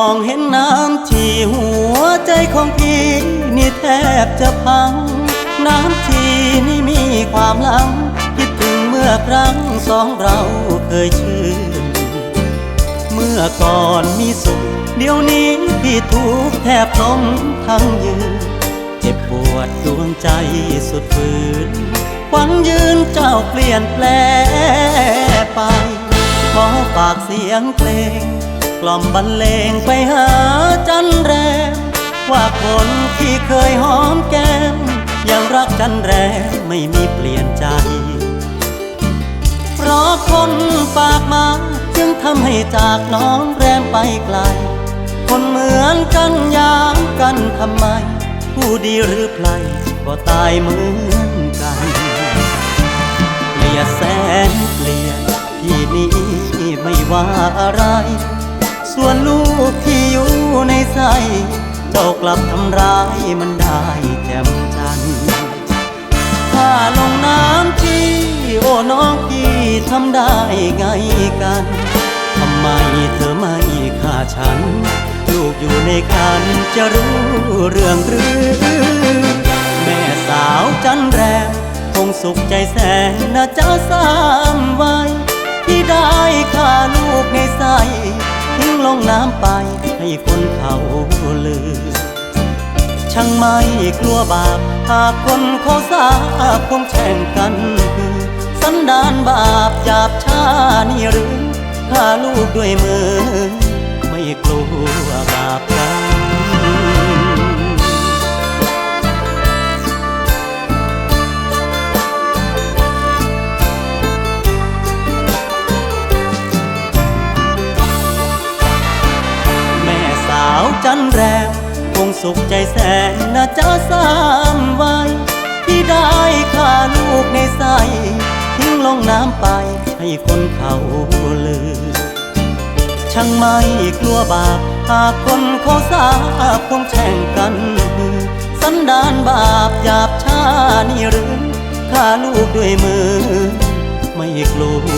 องเห็นน้ำที่หัวใจของพี่นี่แทบจะพัง น้ำที่นี่มีความหลัง คิดถึงเมื่อครั้งสองเราเคยชื่น เมื่อก่อนมีสุข เดี๋ยวนี้พี่ทุกแทบล้มทั้งยืน เจ็บปวดดวงใจสุดฝืนหวังยืนเจ้าเปลี่ยนแปลไปขอฝากเสียงเพลง กล่อมบรรเลงไปหาจันแรม ว่าคนที่เคยหอมแก้ม ยังรักจันแรมไม่มีเปลี่ยนใจ เพราะคนปากมาจึงทำให้จากน้องแรมไปไกล คนเหมือนกันยามกันทำไม ผู้ดีหรือไพลก็ตายเหมือนกันเกลียดแสนเกลียดที่นี้ไม่ว่าอะไร ส่วนลูกที่อยู่ในใจเจ้ากลับทำร้ายมันได้แจ่มจันทร์ถ้าลงน้ำที่โอ้น้องพี่ทำได้ไงกันทำไมเธอไม่ฆ่าฉัน ลูกอยู่ในคันจะรู้เรื่องหรือ แม่สาวจันแรมคงสุขใจแสนนะเจ้าสามไว้ ที่ได้ฆ่าลูกใน ทิ้งลงน้ำไปให้คนเขาลือ ช่างไม่กลัวบาปหากคนเขาสาบคงแช่งกันสันดานบาปหยาบช้านี่หรือฆ่าลูกด้วยมือ ไม่กลัวบาปันแรมคงสุขใจแสนนะจ้าสามไว้ที่ได้ฆ่าลูกในใสทิ้งลงน้ำไปให้คนเขาลือ ช่างไม่กลัวบาปหากคนเขาสาบคงแช่งกันสันดานบาปหยาบช้านี่หรือฆ่าลูกด้วยมือ ไม่กลัว